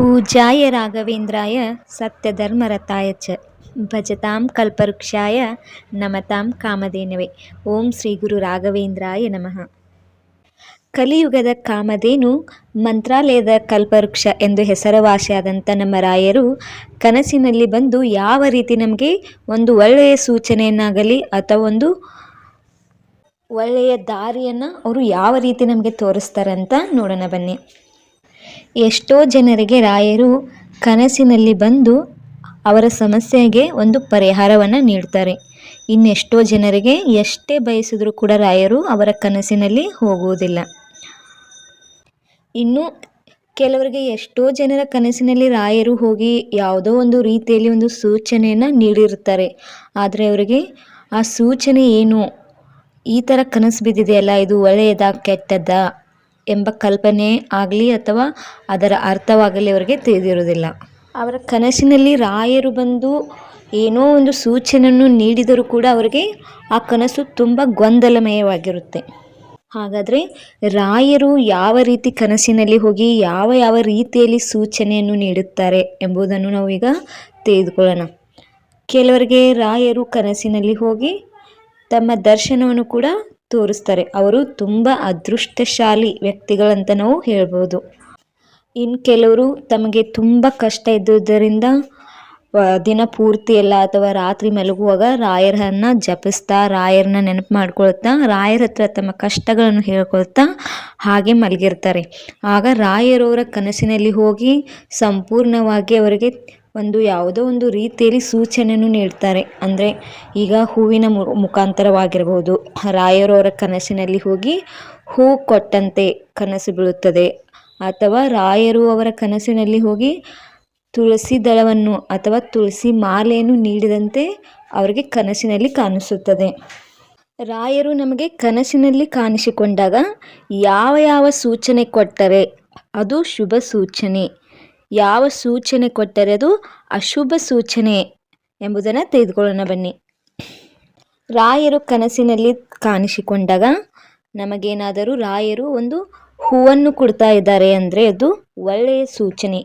ಪೂಜ್ಯಾಯ ರಾಘವೇಂದ್ರಾಯ ಸತ್ಯಧರ್ಮರತಾಯ ಚ ಭಜತಾಂ ಕಲ್ಪವೃಕ್ಷಾಯ ನಮತಾಂ ಕಾಮಧೇನವೇ. ಓಂ ಶ್ರೀ ಗುರು ರಾಘವೇಂದ್ರಾಯ ನಮಃ. ಕಲಿಯುಗದ ಕಾಮಧೇನು, ಮಂತ್ರಾಲಯದ ಕಲ್ಪವೃಕ್ಷ ಎಂದು ಹೆಸರುವಾಸಿಯಾದಂಥ ನಮ್ಮ ರಾಯರು ಕನಸಿನಲ್ಲಿ ಬಂದು ಯಾವ ರೀತಿ ನಮಗೆ ಒಂದು ಒಳ್ಳೆಯ ಸೂಚನೆಯನ್ನಾಗಲಿ ಅಥವಾ ಒಂದು ಒಳ್ಳೆಯ ದಾರಿಯನ್ನು ಅವರು ಯಾವ ರೀತಿ ನಮಗೆ ತೋರಿಸ್ತಾರಂತ ನೋಡೋಣ ಬನ್ನಿ. ಎಷ್ಟೋ ಜನರಿಗೆ ರಾಯರು ಕನಸಿನಲ್ಲಿ ಬಂದು ಅವರ ಸಮಸ್ಯೆಗೆ ಒಂದು ಪರಿಹಾರವನ್ನು ನೀಡ್ತಾರೆ. ಇನ್ನೆಷ್ಟೋ ಜನರಿಗೆ ಎಷ್ಟೇ ಬಯಸಿದರೂ ಕೂಡ ರಾಯರು ಅವರ ಕನಸಿನಲ್ಲಿ ಹೋಗುವುದಿಲ್ಲ. ಇನ್ನು ಕೆಲವರಿಗೆ ಎಷ್ಟೋ ಜನರ ಕನಸಿನಲ್ಲಿ ರಾಯರು ಹೋಗಿ ಯಾವುದೋ ಒಂದು ರೀತಿಯಲ್ಲಿ ಒಂದು ಸೂಚನೆಯನ್ನು ನೀಡಿರುತ್ತಾರೆ. ಆದರೆ ಅವರಿಗೆ ಆ ಸೂಚನೆ ಏನು? ಈ ಥರ ಕನಸು ಬಿದ್ದಿದೆಯಲ್ಲ, ಇದು ಒಳ್ಳೆಯದಾ, ಕೆಟ್ಟದ್ದಾ? ಎಂಬ ಕಲ್ಪನೆ ಆಗಲಿ ಅಥವಾ ಅದರ ಅರ್ಥವಾಗಲಿ ಅವರಿಗೆ ತಿಳಿದಿರುವುದಿಲ್ಲ. ಅವರ ಕನಸಿನಲ್ಲಿ ರಾಯರು ಬಂದು ಏನೋ ಒಂದು ಸೂಚನೆಯನ್ನು ನೀಡಿದರೂ ಕೂಡ ಅವರಿಗೆ ಆ ಕನಸು ತುಂಬ ಗೊಂದಲಮಯವಾಗಿರುತ್ತೆ. ಹಾಗಾದರೆ ರಾಯರು ಯಾವ ರೀತಿ ಕನಸಿನಲ್ಲಿ ಹೋಗಿ ಯಾವ ಯಾವ ರೀತಿಯಲ್ಲಿ ಸೂಚನೆಯನ್ನು ನೀಡುತ್ತಾರೆ ಎಂಬುದನ್ನು ನಾವು ಈಗ ತಿಳಿದುಕೊಳ್ಳೋಣ. ಕೆಲವರಿಗೆ ರಾಯರು ಕನಸಿನಲ್ಲಿ ಹೋಗಿ ತಮ್ಮ ದರ್ಶನವನ್ನು ಕೂಡ ತೋರಿಸ್ತಾರೆ. ಅವರು ತುಂಬ ಅದೃಷ್ಟಶಾಲಿ ವ್ಯಕ್ತಿಗಳಂತ ನಾವು ಹೇಳ್ಬೋದು. ಇನ್ನು ಕೆಲವರು ತಮಗೆ ತುಂಬ ಕಷ್ಟ ಇದ್ದುದರಿಂದ ದಿನ ಪೂರ್ತಿ ಎಲ್ಲ ಅಥವಾ ರಾತ್ರಿ ಮಲಗುವಾಗ ರಾಯರನ್ನ ಜಪಿಸ್ತಾ, ರಾಯರನ್ನ ನೆನಪು ಮಾಡ್ಕೊಳ್ತಾ, ರಾಯರ ಹತ್ರ ತಮ್ಮ ಕಷ್ಟಗಳನ್ನು ಹೇಳ್ಕೊಳ್ತಾ ಹಾಗೆ ಮಲಗಿರ್ತಾರೆ. ಆಗ ರಾಯರವರ ಕನಸಿನಲ್ಲಿ ಹೋಗಿ ಸಂಪೂರ್ಣವಾಗಿ ಅವರಿಗೆ ಒಂದು ಯಾವುದೋ ಒಂದು ರೀತಿಯಲ್ಲಿ ಸೂಚನೆಯನ್ನು ನೀಡ್ತಾರೆ. ಅಂದರೆ ಈಗ ಹೂವಿನ ಮುಖಾಂತರವಾಗಿರ್ಬೋದು. ರಾಯರವರ ಕನಸಿನಲ್ಲಿ ಹೋಗಿ ಹೂ ಕೊಟ್ಟಂತೆ ಕನಸು ಬೀಳುತ್ತದೆ. ಅಥವಾ ರಾಯರು ಅವರ ಕನಸಿನಲ್ಲಿ ಹೋಗಿ ತುಳಸಿ ದಳವನ್ನು ಅಥವಾ ತುಳಸಿ ಮಾಲೆಯನ್ನು ನೀಡಿದಂತೆ ಅವರಿಗೆ ಕನಸಿನಲ್ಲಿ ಕಾಣಿಸುತ್ತದೆ. ರಾಯರು ನಮಗೆ ಕನಸಿನಲ್ಲಿ ಕಾಣಿಸಿಕೊಂಡಾಗ ಯಾವ ಯಾವ ಸೂಚನೆ ಕೊಟ್ಟರೆ ಅದು ಶುಭ ಸೂಚನೆ. ಯಾವ ಸೂಚನೆ ಕೊಟ್ಟರೆ ಅದು ಅಶುಭ ಸೂಚನೆ ಎಂಬುದನ್ನು ತೆಗೆದುಕೊಳ್ಳೋಣ ಬನ್ನಿ. ರಾಯರು ಕನಸಿನಲ್ಲಿ ಕಾಣಿಸಿಕೊಂಡಾಗ ನಮಗೇನಾದರೂ ರಾಯರು ಒಂದು ಹೂವನ್ನು ಕೊಡ್ತಾ ಇದ್ದಾರೆ ಅಂದರೆ ಅದು ಒಳ್ಳೆಯ ಸೂಚನೆ.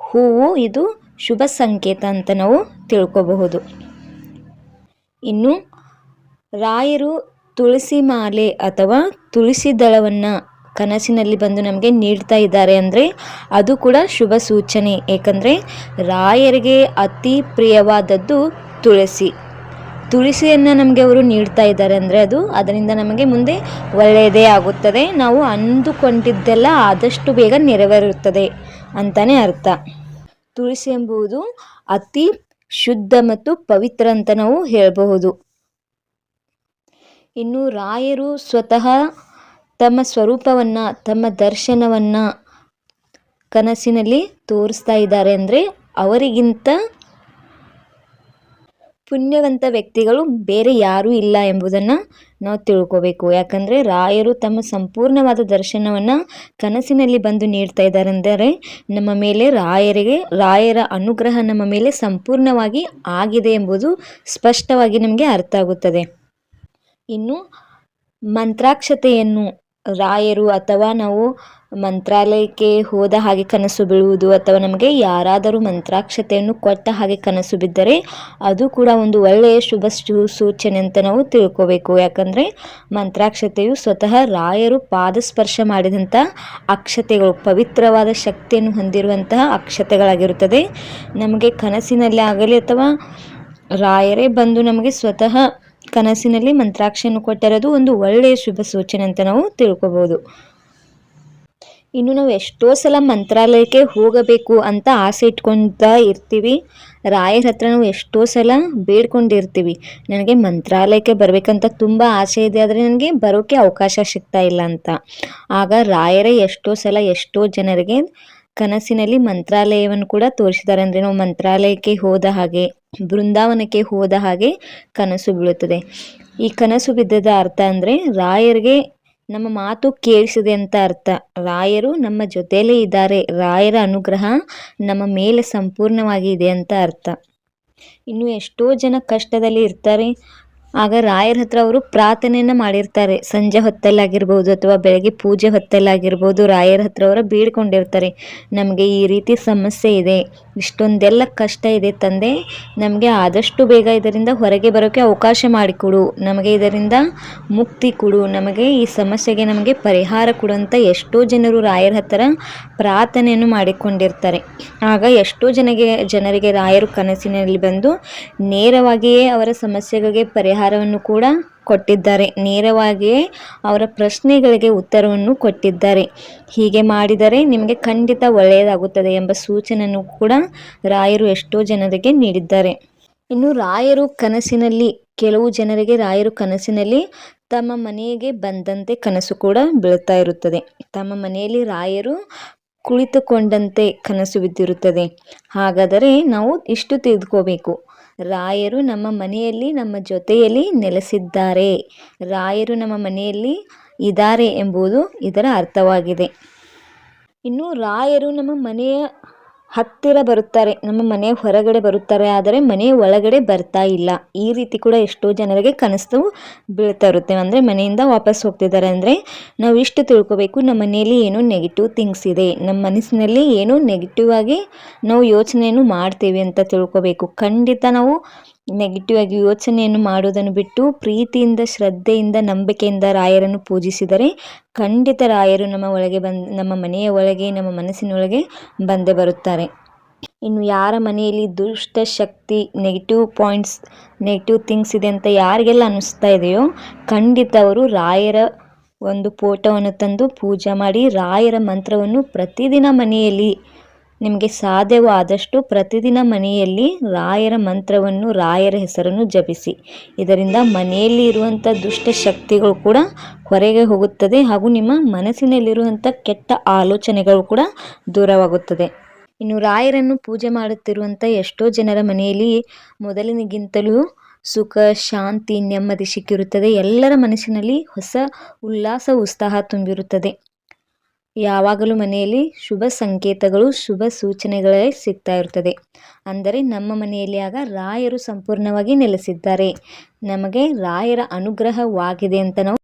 ಹೂವು ಇದು ಶುಭ ಸಂಕೇತ ಅಂತ ನಾವು ತಿಳ್ಕೋಬಹುದು. ಇನ್ನು ರಾಯರು ತುಳಸಿ ಮಾಲೆ ಅಥವಾ ತುಳಸಿ ದಳವನ್ನು ಕನಸಿನಲ್ಲಿ ಬಂದು ನಮಗೆ ನೀಡ್ತಾ ಇದ್ದಾರೆ ಅಂದರೆ ಅದು ಕೂಡ ಶುಭ ಸೂಚನೆ. ಏಕೆಂದರೆ ರಾಯರಿಗೆ ಅತಿ ಪ್ರಿಯವಾದದ್ದು ತುಳಸಿ. ತುಳಸಿಯನ್ನು ನಮಗೆ ಅವರು ನೀಡ್ತಾ ಇದ್ದಾರೆ ಅಂದರೆ ಅದು ಅದರಿಂದ ನಮಗೆ ಮುಂದೆ ಒಳ್ಳೆಯದೇ ಆಗುತ್ತದೆ. ನಾವು ಅಂದುಕೊಂಡಿದ್ದೆಲ್ಲ ಆದಷ್ಟು ಬೇಗ ನೆರವೇರುತ್ತದೆ ಅಂತಲೇ ಅರ್ಥ. ತುಳಸಿ ಎಂಬುದು ಅತಿ ಶುದ್ಧ ಮತ್ತು ಪವಿತ್ರ ಅಂತ ನಾವು ಹೇಳಬಹುದು. ಇನ್ನು ರಾಯರು ಸ್ವತಃ ತಮ್ಮ ಸ್ವರೂಪವನ್ನು, ತಮ್ಮ ದರ್ಶನವನ್ನು ಕನಸಿನಲ್ಲಿ ತೋರಿಸ್ತಾ ಇದ್ದಾರೆ ಅಂದರೆ ಅವರಿಗಿಂತ ಪುಣ್ಯವಂತ ವ್ಯಕ್ತಿಗಳು ಬೇರೆ ಯಾರೂ ಇಲ್ಲ ಎಂಬುದನ್ನು ನಾವು ತಿಳ್ಕೋಬೇಕು. ಯಾಕಂದರೆ ರಾಯರು ತಮ್ಮ ಸಂಪೂರ್ಣವಾದ ದರ್ಶನವನ್ನು ಕನಸಿನಲ್ಲಿ ಬಂದು ನೀಡ್ತಾ ಇದ್ದಾರೆ ಅಂದರೆ ನಮ್ಮ ಮೇಲೆ ರಾಯರಿಗೆ, ರಾಯರ ಅನುಗ್ರಹ ನಮ್ಮ ಮೇಲೆ ಸಂಪೂರ್ಣವಾಗಿ ಆಗಿದೆ ಎಂಬುದು ಸ್ಪಷ್ಟವಾಗಿ ನಮಗೆ ಅರ್ಥ ಆಗುತ್ತದೆ. ಇನ್ನು ಮಂತ್ರಾಕ್ಷತೆಯನ್ನು ರಾಯರು ಅಥವಾ ನಾವು ಮಂತ್ರಾಲಯಕ್ಕೆ ಹೋದ ಹಾಗೆ ಕನಸು ಬೀಳುವುದು ಅಥವಾ ನಮಗೆ ಯಾರಾದರೂ ಮಂತ್ರಾಕ್ಷತೆಯನ್ನು ಕೊಟ್ಟ ಹಾಗೆ ಕನಸು ಬಿದ್ದರೆ ಅದು ಕೂಡ ಒಂದು ಒಳ್ಳೆಯ ಶುಭ ಸೂಚನೆ ಅಂತ ನಾವು ತಿಳ್ಕೋಬೇಕು. ಯಾಕಂದರೆ ಮಂತ್ರಾಕ್ಷತೆಯು ಸ್ವತಃ ರಾಯರು ಪಾದಸ್ಪರ್ಶ ಮಾಡಿದಂಥ ಅಕ್ಷತೆಗಳು, ಪವಿತ್ರವಾದ ಶಕ್ತಿಯನ್ನು ಹೊಂದಿರುವಂತಹ ಅಕ್ಷತೆಗಳಾಗಿರುತ್ತದೆ. ನಮಗೆ ಕನಸಿನಲ್ಲಿ ಆಗಲಿ ಅಥವಾ ರಾಯರೇ ಬಂದು ನಮಗೆ ಸ್ವತಃ ಕನಸಿನಲ್ಲಿ ಮಂತ್ರಾಕ್ಷಿಯನ್ನು ಕೊಟ್ಟಿರೋದು ಒಂದು ಒಳ್ಳೆಯ ಶುಭ ಸೂಚನೆ ಅಂತ ನಾವು ತಿಳ್ಕೊಬೋದು. ಇನ್ನು ನಾವು ಎಷ್ಟೋ ಸಲ ಮಂತ್ರಾಲಯಕ್ಕೆ ಹೋಗಬೇಕು ಅಂತ ಆಸೆ ಇಟ್ಕೊಳ್ತಾ ಇರ್ತೀವಿ. ರಾಯರ ಹತ್ರ ನಾವು ಎಷ್ಟೋ ಸಲ ಬೇಡ್ಕೊಂಡಿರ್ತೀವಿ. ನನಗೆ ಮಂತ್ರಾಲಯಕ್ಕೆ ಬರಬೇಕಂತ ತುಂಬ ಆಸೆ ಇದೆ, ಆದರೆ ನನಗೆ ಬರೋಕ್ಕೆ ಅವಕಾಶ ಸಿಗ್ತಾ ಇಲ್ಲ ಅಂತ. ಆಗ ರಾಯರೇ ಎಷ್ಟೋ ಸಲ ಎಷ್ಟೋ ಜನರಿಗೆ ಕನಸಿನಲ್ಲಿ ಮಂತ್ರಾಲಯವನ್ನು ಕೂಡ ತೋರಿಸಿದ್ದಾರೆ. ಅಂದರೆ ನಾವು ಮಂತ್ರಾಲಯಕ್ಕೆ ಹೋದ ಹಾಗೆ, ಬೃಂದಾವನಕ್ಕೆ ಹೋದ ಹಾಗೆ ಕನಸು ಬೀಳುತ್ತದೆ. ಈ ಕನಸು ಬಿದ್ದದ ಅರ್ಥ ಅಂದರೆ ರಾಯರಿಗೆ ನಮ್ಮ ಮಾತು ಕೇಳಿಸಿದೆ ಅಂತ ಅರ್ಥ. ರಾಯರು ನಮ್ಮ ಜೊತೆಯಲ್ಲೇ ಇದ್ದಾರೆ. ರಾಯರ ಅನುಗ್ರಹ ನಮ್ಮ ಮೇಲೆ ಸಂಪೂರ್ಣವಾಗಿ ಇದೆ ಅಂತ ಅರ್ಥ. ಇನ್ನು ಎಷ್ಟೋ ಜನ ಕಷ್ಟದಲ್ಲಿ ಇರ್ತಾರೆ. ಆಗ ರಾಯರ ಹತ್ರ ಅವರು ಪ್ರಾರ್ಥನೆಯನ್ನು ಮಾಡಿರ್ತಾರೆ. ಸಂಜೆ ಹೊತ್ತಲ್ಲಾಗಿರ್ಬೋದು ಅಥವಾ ಬೆಳಗ್ಗೆ ಪೂಜೆ ಹೊತ್ತಲ್ಲಾಗಿರ್ಬೋದು ರಾಯರ ಹತ್ರ ಅವರ ಬೀಳ್ಕೊಂಡಿರ್ತಾರೆ. ನಮಗೆ ಈ ರೀತಿ ಸಮಸ್ಯೆ ಇದೆ. ಇಷ್ಟೊಂದೆಲ್ಲ ಕಷ್ಟ ಇದೆ ತಂದೆ. ನಮಗೆ ಆದಷ್ಟು ಬೇಗ ಇದರಿಂದ ಹೊರಗೆ ಬರೋಕ್ಕೆ ಅವಕಾಶ ಮಾಡಿಕೊಡು. ನಮಗೆ ಇದರಿಂದ ಮುಕ್ತಿ ಕೊಡು. ನಮಗೆ ಈ ಸಮಸ್ಯೆಗೆ ನಮಗೆ ಪರಿಹಾರ ಕೊಡು ಅಂತ ಎಷ್ಟೋ ಜನರು ರಾಯರ ಹತ್ತಿರ ಪ್ರಾರ್ಥನೆಯನ್ನು ಮಾಡಿಕೊಂಡಿರ್ತಾರೆ. ಆಗ ಎಷ್ಟೋ ಜನಗೆ, ಜನರಿಗೆ ರಾಯರು ಕನಸಿನಲ್ಲಿ ಬಂದು ನೇರವಾಗಿಯೇ ಅವರ ಸಮಸ್ಯೆಗಳಿಗೆ ಪರಿಹಾರವನ್ನು ಕೂಡ ಕೊಟ್ಟಿದ್ದಾರೆ. ನೇರವಾಗಿಯೇ ಅವರ ಪ್ರಶ್ನೆಗಳಿಗೆ ಉತ್ತರವನ್ನು ಕೊಟ್ಟಿದ್ದಾರೆ. ಹೀಗೆ ಮಾಡಿದರೆ ನಿಮಗೆ ಖಂಡಿತ ಒಳ್ಳೆಯದಾಗುತ್ತದೆ ಎಂಬ ಸೂಚನೆಯನ್ನು ಕೂಡ ರಾಯರು ಎಷ್ಟೋ ಜನರಿಗೆ ನೀಡಿದ್ದಾರೆ. ಇನ್ನು ರಾಯರು ಕನಸಿನಲ್ಲಿ, ಕೆಲವು ಜನರಿಗೆ ರಾಯರು ಕನಸಿನಲ್ಲಿ ತಮ್ಮ ಮನೆಗೆ ಬಂದಂತೆ ಕನಸು ಕೂಡ ಬೀಳ್ತಾ ಇರುತ್ತದೆ. ತಮ್ಮ ಮನೆಯಲ್ಲಿ ರಾಯರು ಕುಳಿತುಕೊಂಡಂತೆ ಕನಸು ಬಿದ್ದಿರುತ್ತದೆ. ಹಾಗಾದರೆ ನಾವು ಇಷ್ಟು ತಿಳಿದುಕೋಬೇಕು. ರಾಯರು ನಮ್ಮ ಮನೆಯಲ್ಲಿ, ನಮ್ಮ ಜೊತೆಯಲ್ಲಿ ನೆಲೆಸಿದ್ದಾರೆ. ರಾಯರು ನಮ್ಮ ಮನೆಯಲ್ಲಿ ಇದ್ದಾರೆ ಎಂಬುದು ಇದರ ಅರ್ಥವಾಗಿದೆ. ಇನ್ನು ರಾಯರು ನಮ್ಮ ಮನೆಯ ಹತ್ತಿರ ಬರುತ್ತಾರೆ, ನಮ್ಮ ಮನೆ ಹೊರಗಡೆ ಬರುತ್ತಾರೆ, ಆದರೆ ಮನೆ ಒಳಗಡೆ ಬರ್ತಾ ಇಲ್ಲ. ಈ ರೀತಿ ಕೂಡ ಎಷ್ಟೋ ಜನರಿಗೆ ಕನಸು ಬೀಳ್ತಾ ಇರುತ್ತೆ. ಅಂದರೆ ಮನೆಯಿಂದ ವಾಪಸ್ ಹೋಗ್ತಿದ್ದಾರೆ ಅಂದರೆ ನಾವು ಇಷ್ಟು ತಿಳ್ಕೊಬೇಕು, ನಮ್ಮ ಮನೆಯಲ್ಲಿ ಏನೋ ನೆಗೆಟಿವ್ ಥಿಂಗ್ಸ್ ಇದೆ, ನಮ್ಮ ಮನಸ್ಸಿನಲ್ಲಿ ಏನೋ ನೆಗೆಟಿವ್ ಆಗಿ ನಾವು ಯೋಚನೆಯನ್ನು ಮಾಡ್ತೀವಿ ಅಂತ ತಿಳ್ಕೊಬೇಕು. ಖಂಡಿತ ನಾವು ನೆಗೆಟಿವ್ ಆಗಿ ಯೋಚನೆಯನ್ನು ಮಾಡುವುದನ್ನು ಬಿಟ್ಟು ಪ್ರೀತಿಯಿಂದ, ಶ್ರದ್ಧೆಯಿಂದ, ನಂಬಿಕೆಯಿಂದ ರಾಯರನ್ನು ಪೂಜಿಸಿದರೆ ಖಂಡಿತ ರಾಯರು ನಮ್ಮ ಒಳಗೆ ಬಂದು, ನಮ್ಮ ಮನೆಯ ಒಳಗೆ, ನಮ್ಮ ಮನಸ್ಸಿನೊಳಗೆ ಬಂದೇ ಬರುತ್ತಾರೆ. ಇನ್ನು ಯಾರ ಮನೆಯಲ್ಲಿ ದುಷ್ಟ ಶಕ್ತಿ ನೆಗೆಟಿವ್ ಪಾಯಿಂಟ್ಸ್ ನೆಗೆಟಿವ್ ಥಿಂಗ್ಸ್ ಇದೆ ಅಂತ ಯಾರಿಗೆಲ್ಲ ಅನ್ನಿಸ್ತಾ ಇದೆಯೋ, ಖಂಡಿತ ಅವರು ರಾಯರ ಒಂದು ಫೋಟೋವನ್ನು ತಂದು ಪೂಜೆ ಮಾಡಿ, ರಾಯರ ಮಂತ್ರವನ್ನು ಪ್ರತಿದಿನ ಮನೆಯಲ್ಲಿ ನಿಮಗೆ ಸಾಧ್ಯವಾದಷ್ಟು ಪ್ರತಿದಿನ ಮನೆಯಲ್ಲಿ ರಾಯರ ಮಂತ್ರವನ್ನು, ರಾಯರ ಹೆಸರನ್ನು ಜಪಿಸಿ. ಇದರಿಂದ ಮನೆಯಲ್ಲಿ ಇರುವಂಥ ದುಷ್ಟ ಶಕ್ತಿಗಳು ಕೂಡ ಹೊರಗೆ ಹೋಗುತ್ತದೆ ಹಾಗೂ ನಿಮ್ಮ ಮನಸ್ಸಿನಲ್ಲಿರುವಂಥ ಕೆಟ್ಟ ಆಲೋಚನೆಗಳು ಕೂಡ ದೂರವಾಗುತ್ತದೆ. ಇನ್ನು ರಾಯರನ್ನು ಪೂಜೆ ಮಾಡುತ್ತಿರುವಂಥ ಎಷ್ಟೋ ಜನರ ಮನೆಯಲ್ಲಿ ಮೊದಲಿನಗಿಂತಲೂ ಸುಖ, ಶಾಂತಿ, ನೆಮ್ಮದಿ ಸಿಕ್ಕಿರುತ್ತದೆ. ಎಲ್ಲರ ಮನಸ್ಸಿನಲ್ಲಿ ಹೊಸ ಉಲ್ಲಾಸ, ಉತ್ಸಾಹ ತುಂಬಿರುತ್ತದೆ. ಯಾವಾಗಲೂ ಮನೆಯಲ್ಲಿ ಶುಭ ಸಂಕೇತಗಳು, ಶುಭ ಸೂಚನೆಗಳೇ ಸಿಗ್ತಾ ಇರ್ತದೆ. ಅಂದರೆ ನಮ್ಮ ಮನೆಯಲ್ಲಿ ಆಗ ರಾಯರು ಸಂಪೂರ್ಣವಾಗಿ ನೆಲೆಸಿದ್ದಾರೆ. ನಮಗೆ ರಾಯರ ಅನುಗ್ರಹವಾಗಿದೆ ಅಂತ ನಾವು